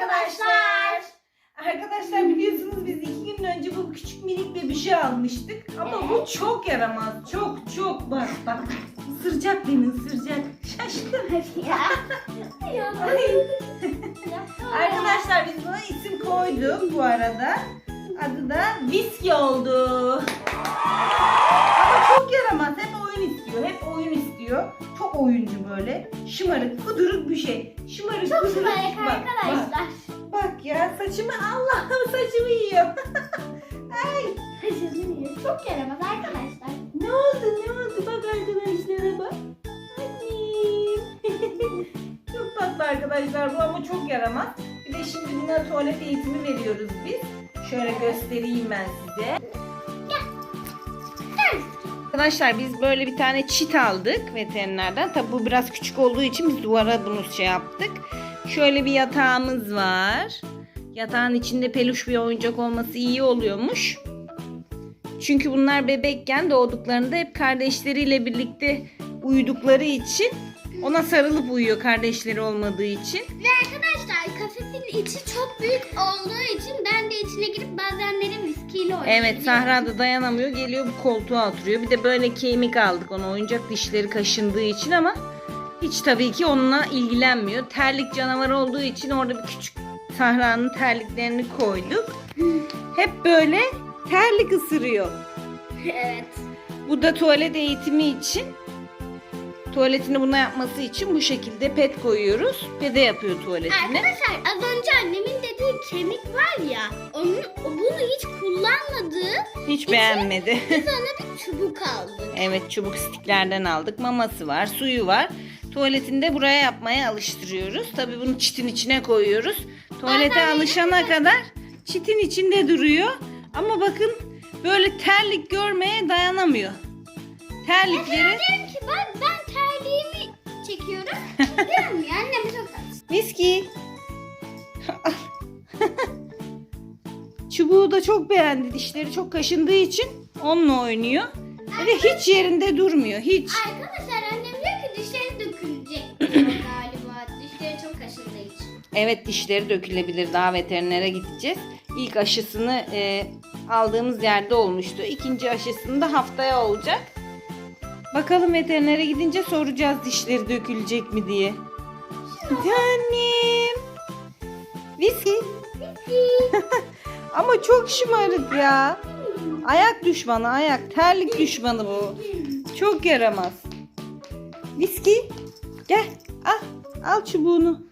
arkadaşlar. Arkadaşlar biliyorsunuz biz iki gün önce bu küçük minik şey almıştık. Ama bu çok yaramaz. Çok çok bak bak. Isıracak beni ısıracak. Şaşkın. ya. Ay. Arkadaşlar biz buna isim koyduk bu arada. Adı da Viski oldu. Ama çok yaramaz. Hep oyun istiyor. Hep oyun istiyor. Çok oyuncu böyle. Şımarık, kuduruk bir şey. Şımarık, Çok kuduruk. şımarık Bak, Bak, arkadaşlar. Saçımı Allah'ım saçımı yiyor. Ay. Çok yaramaz arkadaşlar. Ne oldu ne oldu bak arkadaşlara bak. Annem. çok tatlı arkadaşlar bu ama çok yaramaz. Bir de şimdi buna tuvalet eğitimi veriyoruz biz. Şöyle göstereyim ben size. Arkadaşlar biz böyle bir tane çit aldık veterinerden. Tabi bu biraz küçük olduğu için biz duvara bunu şey yaptık. Şöyle bir yatağımız var. Yatağın içinde peluş bir oyuncak olması iyi oluyormuş. Çünkü bunlar bebekken doğduklarında hep kardeşleriyle birlikte uyudukları için ona sarılıp uyuyor kardeşleri olmadığı için. Ve arkadaşlar kafesin içi çok büyük olduğu için ben de içine girip bazenlerim viskiyle oynuyorum. Evet Sahra da dayanamıyor geliyor bu koltuğa oturuyor. Bir de böyle kemik aldık ona oyuncak dişleri kaşındığı için ama hiç tabii ki onunla ilgilenmiyor. Terlik canavarı olduğu için orada bir küçük Sahra'nın terliklerini koyduk. Hep böyle terlik ısırıyor. evet. Bu da tuvalet eğitimi için. Tuvaletini buna yapması için bu şekilde pet koyuyoruz. Pede yapıyor tuvaletini. Arkadaşlar az önce annemin dediği kemik var ya onu bunu hiç kullanmadığı Hiç beğenmedi. biz ona bir çubuk aldık. evet çubuk stiklerden aldık. Maması var, suyu var. Tuvaletini de buraya yapmaya alıştırıyoruz. Tabii bunu çitin içine koyuyoruz. Tuvalete alışana kadar çitin içinde duruyor. Ama bakın böyle terlik görmeye dayanamıyor. Terlikleri Diyorum ki ben, ben terliğimi çekiyorum. Ya annem çok tatlı. Viski. Çubuğu da çok beğendi. Dişleri çok kaşındığı için onunla oynuyor. Ve hiç yerinde durmuyor. Hiç. Arkadaşlar Evet dişleri dökülebilir. Daha veterinere gideceğiz. İlk aşısını e, aldığımız yerde olmuştu. İkinci aşısını da haftaya olacak. Bakalım veterinere gidince soracağız dişleri dökülecek mi diye. Annem. Viski. Ama çok şımarık ya. Ayak düşmanı ayak. Terlik düşmanı bu. Çok yaramaz. Viski. Gel. Al. Al çubuğunu.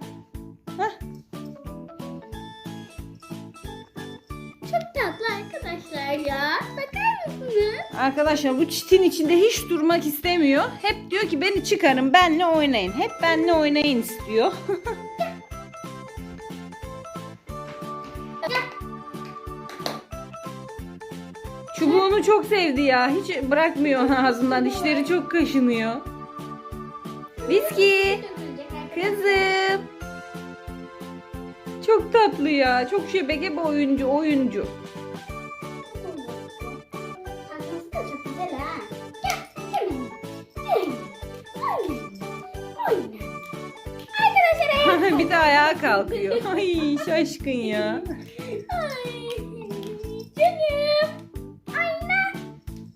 Çok tatlı arkadaşlar ya. Bakar mısınız? Arkadaşlar bu çitin içinde hiç durmak istemiyor. Hep diyor ki beni çıkarın benle oynayın. Hep benle oynayın istiyor. Çubuğunu çok sevdi ya. Hiç bırakmıyor ağzından. Dişleri çok kaşınıyor. Viski. Kızım. Çok tatlı ya. Çok şebeke bir oyuncu. Oyuncu. Tatlısı da çok güzel ha. Gel. Gel. Gel. Oyna. Oyna. Arkadaşlar bir de ayağa kalkıyor. Ay şaşkın ya. Ay. Canım. Ayna.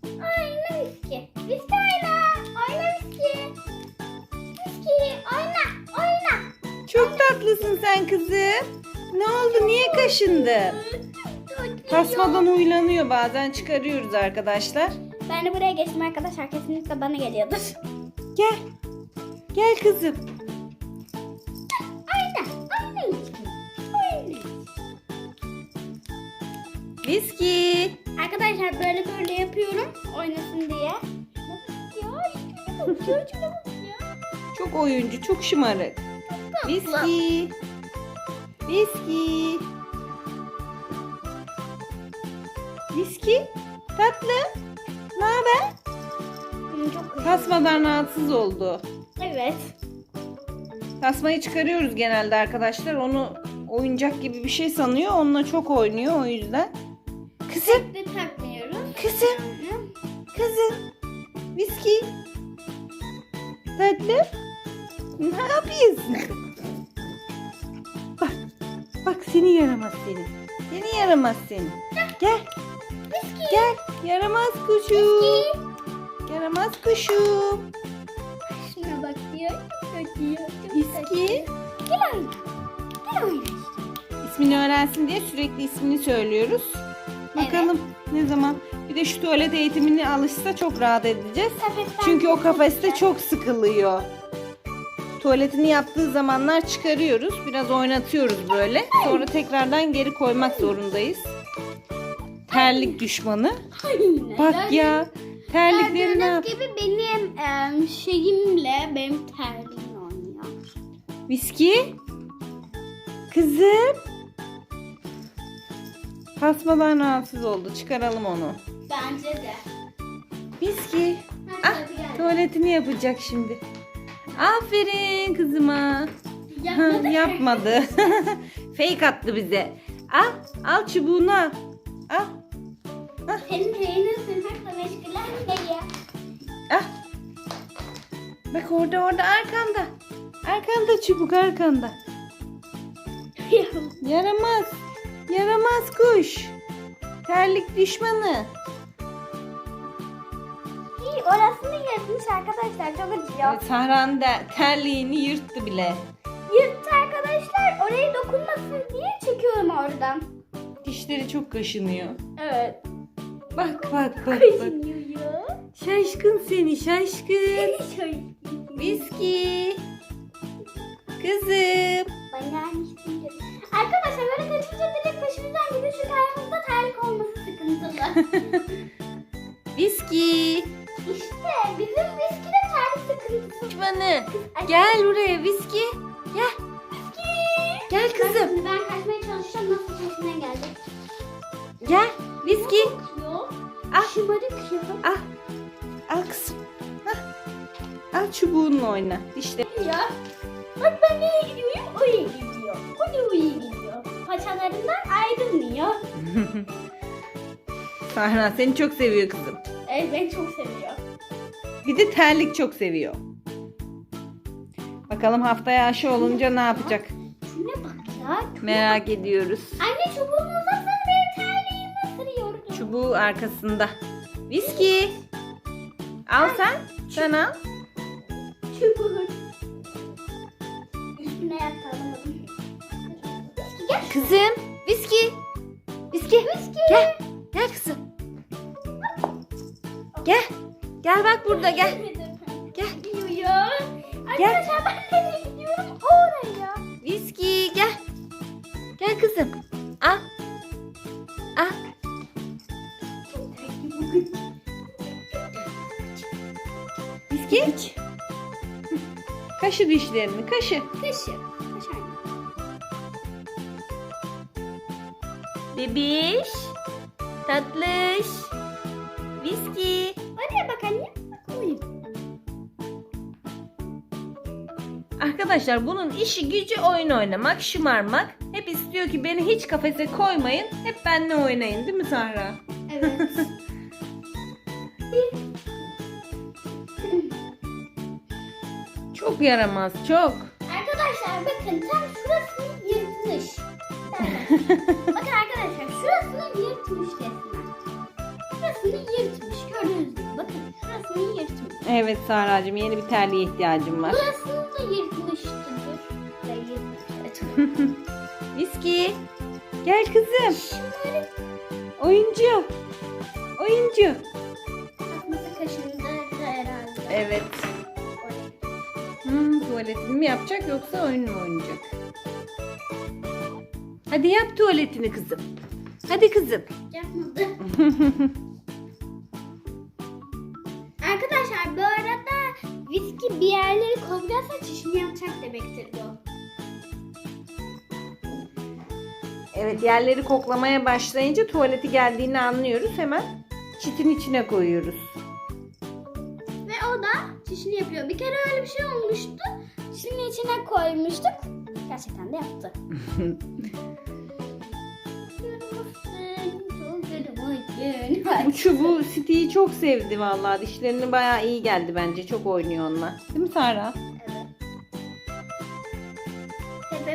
Ayna viski. Viski ayna. Ayna viski. Viski. Ayna. Ayna. Çok tatlısın sen kızım. Kaşındı? Tasmadan uylanıyor bazen çıkarıyoruz arkadaşlar. Ben de buraya geçtim arkadaşlar. Kesinlikle bana geliyordur. Gel. Gel kızım. Viski. Arkadaşlar böyle böyle yapıyorum oynasın diye. Çok oyuncu, çok şımarık. Viski. Viski. Viski. Tatlı. Ne haber? Çok Tasmadan rahatsız oldu. Evet. Tasmayı çıkarıyoruz genelde arkadaşlar. Onu oyuncak gibi bir şey sanıyor. Onunla çok oynuyor o yüzden. Kızım, De takmıyoruz. kızım, kızım. Viski. Tatlı. Ne yapıyorsun? Bak. Bak seni yaramaz seni. Seni yaramaz seni. Gel. Gel. Yaramaz kuşum. Yaramaz kuşum. Şuna bak diyor. Viski. Gel oyna. Gel oyna. İsmini öğrensin diye sürekli ismini söylüyoruz. Bakalım ne zaman. Bir de şu tuvalet eğitimini alışsa çok rahat edeceğiz. Çünkü o kafeste çok sıkılıyor. Tuvaletini yaptığı zamanlar çıkarıyoruz. Biraz oynatıyoruz böyle. Sonra tekrardan geri koymak zorundayız. Terlik düşmanı. Bak ya. Terlikleri ne yap? Gibi benim em, şeyimle benim terliğim oynuyor. Viski. Kızım. Tasmadan rahatsız oldu. Çıkaralım onu. Bence de. Viski. Ah, tuvaletini yapacak şimdi. Aferin kızıma. Yapmadı. yapmadı. Fake attı bize. Al, al çubuğunu al. Al, Senin reyini sınırla meşgulen de ya. al. Bak orada orada arkanda. Arkanda çubuk arkanda. Yaramaz. Yaramaz kuş. Terlik düşmanı. İyi, orasını yırtmış arkadaşlar. Çok acıyor. Evet, Sahran da terliğini yırttı bile. Yırttı arkadaşlar. Oraya dokunmasın diye çekiyorum oradan. Dişleri çok kaşınıyor. Evet. Bak bak bak bak. Kaşınıyor. Şaşkın seni şaşkın. Şöyle. Viski. Kızım. Bayağı istiyorum. Arkadaşlar böyle kaçınca direkt başımızdan gidiyor. Şu ayağımızda terlik olması sıkıntılı. Viski. Bizim viskide terlik sıkıntısı. Düşmanı. Gel buraya Viski. Gel. Gel Bak kızım. şimdi ben kaçmaya çalışacağım. Nasıl peşinden gelecek? Gel. Viski. Yok. Al. Şımarık ya. Al. Al kızım. Hah. Al çubuğunla oyna. İşte. Ya. Bak ben nereye gidiyorum? Oraya gidiyor. O da oraya gidiyor. Paçalarından ayrılmıyor. Sahra seni çok seviyor kızım. Evet beni çok seviyor. Bir de terlik çok seviyor. Bakalım haftaya aşı olunca ne yapacak? Şuna bak ya. Merak ediyoruz. Anne çubuğunu uzatsana benim terliğimi ısırıyordu. Çubuğu arkasında. Viski. Al sen. Sen al. Çubuğu. Üstüne yakalamadım. Gel. Kızım. Viski. Viski. Viski. Gel. Gel kızım. Gel. Gel bak burada gel. Gel. Nereye gidiyorum? Oraya. Viski gel. Gel kızım. Al. Al. Viski. Kaşı dişlerini kaşı. Kaşı. Bebiş. Tatlış. Arkadaşlar bunun işi gücü oyun oynamak, şımarmak. Hep istiyor ki beni hiç kafese koymayın. Hep benimle oynayın değil mi Sahra? Evet. Çok yaramaz, çok. Arkadaşlar bakın tam şurasını yırtmış. bakın arkadaşlar şurasını yırtmış resmen. Şurasını yırtmış gördüğünüz gibi. Bakın şurasını yırtmış. Evet Sahra'cığım yeni bir terliğe ihtiyacım var. Burasını kızım. Şunları Oyuncu. Oyuncu. kafası kaşındı herhalde. Evet. Hmm, tuvaletini mi yapacak yoksa oyun mu oynayacak? Hadi yap tuvaletini kızım. Hadi kızım. Yapmadı. Arkadaşlar bu arada viski bir yerleri kovacaksa çişini yapacak demektir bu. Evet yerleri koklamaya başlayınca tuvaleti geldiğini anlıyoruz. Hemen çitin içine koyuyoruz. Ve o da çişini yapıyor. Bir kere öyle bir şey olmuştu. Çişinin içine koymuştuk. Gerçekten de yaptı. Bu çubuğu City'yi çok sevdi vallahi. Dişlerine bayağı iyi geldi bence. Çok oynuyor onunla. Değil mi Sara?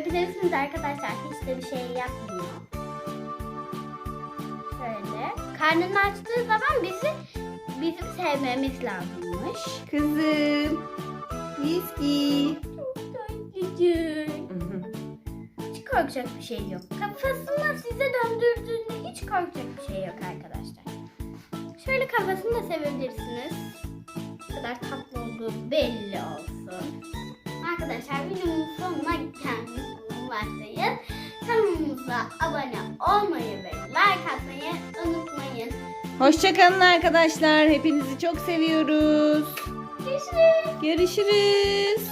Evet. yapabilirsiniz arkadaşlar. Hiç de bir şey yapmıyor. Şöyle. Karnını açtığı zaman bizi bizim sevmemiz lazımmış. Kızım. Viski. Çok küçük. Hiç korkacak bir şey yok. Kafasını size döndürdüğünde hiç korkacak bir şey yok arkadaşlar. Şöyle kafasını da sevebilirsiniz. Ne kadar tatlı olduğu belli olsun. Arkadaşlar videomun sonuna gelmiş bulunmaktayız. Kanalımıza abone olmayı ve like atmayı unutmayın. Hoşçakalın arkadaşlar. Hepinizi çok seviyoruz. Görüşürüz. Görüşürüz.